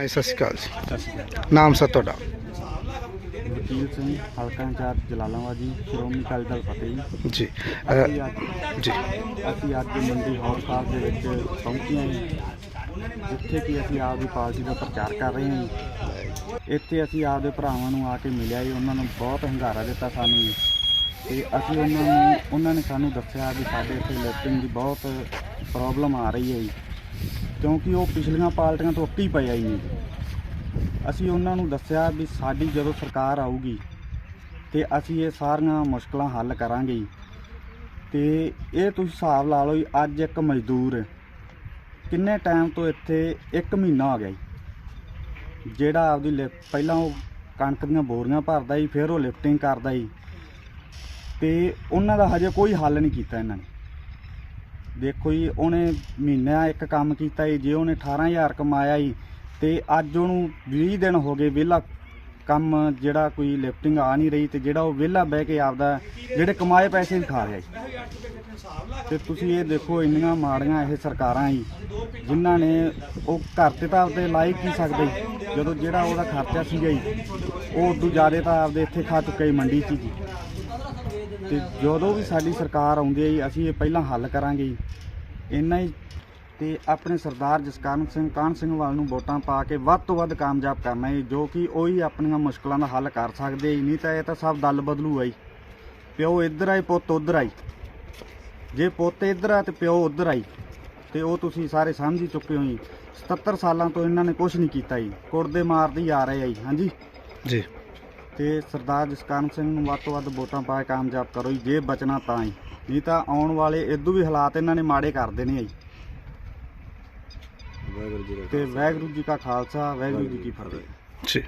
ਹਾਂਜੀ ਸਤਿ ਸ਼੍ਰੀ ਅਕਾਲ ਜੀ। ਨਾਮ ਸਰ ਤੁਹਾਡਾ? ਵਕੀਲ ਸਿੰਘ ਹਲਕਾ ਇੰਚਾਰਜ ਜਲਾਲਾਬਾਦ ਜੀ ਸ਼੍ਰੋਮਣੀ ਅਕਾਲੀ ਦਲ ਫਤਿਹ ਜੀ। ਜੀ ਅਸੀਂ ਅ, ਅੱਜ ਜੀ। ਅਸੀਂ ਅੱਜ ਮੰਡੀ ਸਾਹਿਬ ਦੇ ਵਿੱਚ ਪਹੁੰਚੇ ਹਾਂ। ਜੀ, ਜਿੱਥੇ ਕਿ ਅਸੀਂ ਆਪਦੀ ਪਾਰਟੀ ਦਾ ਪ੍ਰਚਾਰ ਕਰ ਰਹੇ ਹਾਂ। ਜੀ। ਇੱਥੇ ਅਸੀਂ ਆਪਦੇ ਭਰਾਵਾਂ ਨੂੰ ਆ ਕੇ ਮਿਲਿਆ ਜੀ। ਉਹਨਾਂ ਨੂੰ ਬਹੁਤ ਹੰਗਾਰਾ ਦਿੱਤਾ ਸਾਨੂੰ ਜੀ। ਤੇ ਅਸੀਂ ਉਹਨਾਂ ਨੂੰ ਉਹਨਾਂ ਨੇ ਸਾਨੂੰ ਦੱਸਿਆ ਵੀ ਸਾਡੇ ਇੱਥੇ ਲਿਫਟਿੰਗ ਦੀ ਬਹੁਤ ਪ੍ਰੋਬਲਮ ਆ ਰਹੀ ਹੈ ਜੀ। ਕਿਉਂਕਿ ਉਹ ਪਿਛਲੀਆਂ ਪਾਰਟੀਆਂ ਤੋਂ ਅੱਕੀ ਪਏ ਆ ਜੀ। ਅਸੀਂ ਉਹਨਾਂ ਨੂੰ ਦੱਸਿਆ ਵੀ ਸਾਡੀ ਜਦੋਂ ਸਰਕਾਰ ਆਊਗੀ ਤੇ ਅਸੀਂ ਇਹ ਸਾਰੀਆਂ ਮੁਸ਼ਕਲਾਂ ਹੱਲ ਕਰਾਂਗੇ ਜੀ। ਤੇ ਇਹ ਤੁਸੀਂ ਹਿਸਾਬ ਲਾ ਲਓ ਜੀ, ਅੱਜ ਇੱਕ ਮਜ਼ਦੂਰ ਕਿੰਨੇ ਟਾਈਮ ਤੋਂ ਇੱਥੇ 1 ਮਹੀਨਾ ਹੋ ਗਿਆ ਜੀ। ਜਿਹੜਾ ਆਪਦੀ ਲਿਫ ਪਹਿਲਾਂ ਉਹ ਕਣਕ ਦੀਆਂ ਬੋਰੀਆਂ ਭਰਦਾ ਜੀ, ਫਿਰ ਉਹ ਲਿਫਟਿੰਗ ਕਰਦਾ ਜੀ। ਤੇ ਉਹਨਾਂ ਦਾ ਹਜੇ ਕੋਈ ਹੱਲ ਨਹੀਂ ਕੀਤਾ ਇਹਨਾਂ ਨੇ। ਦੇਖੋ ਜੀ, ਉਹਨੇ ਮਹੀਨਾ ਇੱਕ ਕੰਮ ਕੀਤਾ ਜੀ, ਜੇ ਉਹਨੇ 18000 ਕਮਾਇਆ ਜੀ, ਤੇ ਅੱਜ ਉਹਨੂੰ 20 ਦਿਨ ਹੋ ਗਏ ਵਿਹਲਾ ਕੰਮ ਜਿਹੜਾ ਕੋਈ ਲਿਫਟਿੰਗ ਆ ਨਹੀਂ ਰਹੀ, ਤੇ ਜਿਹੜਾ ਉਹ ਵਿਹਲਾ ਬਹਿ ਕੇ ਆਪਦਾ ਜਿਹੜੇ ਕਮਾਏ ਪੈਸੇ ਹੀ ਖਾ ਰਿਹਾ ਜੀ। ਤੇ ਤੁਸੀਂ ਇਹ ਦੇਖੋ, ਇੰਨੀਆਂ ਮਾੜੀਆਂ ਇਹ ਸਰਕਾਰਾਂ ਜੀ, ਜਿਨ੍ਹਾਂ ਨੇ ਉਹ ਘਰ ਤੇ ਤਾਂ ਆਪਦੇ ਲਾਇਕ ਹੀ ਸਕਦੇ, ਜਦੋਂ ਜਿਹੜਾ ਉਹਦਾ ਖਰਚਾ ਸੀਗਾ ਜੀ, ਉਹ ਉਦੋਂ ਜ਼ਿਆਦਾ ਤਾਂ ਆਪਦੇ ਇੱਥੇ ਖਾ ਚੁੱਕੇ ਜੀ ਮੰਡੀ 'ਚ ਜੀ। ਤੇ ਜਦੋਂ ਵੀ ਸਾਡੀ ਸਰਕਾਰ ਆਉਂਦੀ ਹੈ ਜੀ, ਅਸੀਂ ਇਹ ਪਹਿਲਾਂ ਹੱਲ ਕਰਾਂਗੇ ਜੀ। ਇੰਨਾ ਹੀ। ਤੇ ਆਪਣੇ ਸਰਦਾਰ ਜਸਕਰਨ ਸਿੰਘ, ਕਾਹਨ ਸਿੰਘ ਵਾਲ ਨੂੰ ਵੋਟਾਂ ਪਾ ਕੇ ਵੱਧ ਤੋਂ ਵੱਧ ਕਾਮਯਾਬ ਕਰਨਾ ਹੈ ਜੋ ਕਿ ਉਹੀ ਆਪਣੀਆਂ ਮੁਸ਼ਕਲਾਂ ਦਾ ਹੱਲ ਕਰ ਸਕਦੇ ਹੀ ਨਹੀਂ ਤਾਂ ਇਹ ਤਾਂ ਸਭ ਦਲ ਬਦਲੂ ਆਈ ਪਿਓ ਇੱਧਰ ਆਈ ਪੁੱਤ ਉੱਧਰ ਆਈ ਜੇ। ਪੁੱਤ ਇੱਧਰ ਆ ਤੇ ਪਿਓ ਉੱਧਰ ਆਈ ਤੇ ਉਹ ਤੁਸੀਂ ਸਾਰੇ ਸਮਝ ਹੀ ਚੁੱਕੇ ਹੋ ਜੀ। 77 ਸਾਲਾਂ ਤੋਂ ਇਹਨਾਂ ਨੇ ਕੁਝ ਨਹੀਂ ਕੀਤਾ ਜੀ। ਕੁੜਦੇ ਮਾਰਦੇ ਹੀ ਆ ਰਹੇ ਆ ਜੀ। ਹਾਂਜੀ? ਜੀ। ਤੇ ਸਰਦਾਰ ਜਸਕਰਨ ਸਿੰਘ ਨੂੰ ਵੱਧ ਤੋਂ ਵੱਧ ਵੋਟਾਂ ਪਾ ਕੇ ਕਾਮਯਾਬ ਕਰੋ ਜੀ। ਜੇ ਬਚਣਾ ਤਾਂ ਹੀ। ਨਹੀਂ ਤਾਂ ਆਉਣ ਵਾਲੇ ਇਦੋਂ ਵੀ ਹਾਲਾਤ ਇਹਨਾਂ ਨੇ ਮਾੜੇ ਕਰ ਦੇਣੇ ਆ ਜੀ। ਤੇ ਵਾਹਿਗੁਰੂ ਜੀ ਕਾ ਖਾਲਸਾ ਵਾਹਿਗੁਰੂ ਜੀ ਕੀ ਫਤਿਹ। ਜੀ।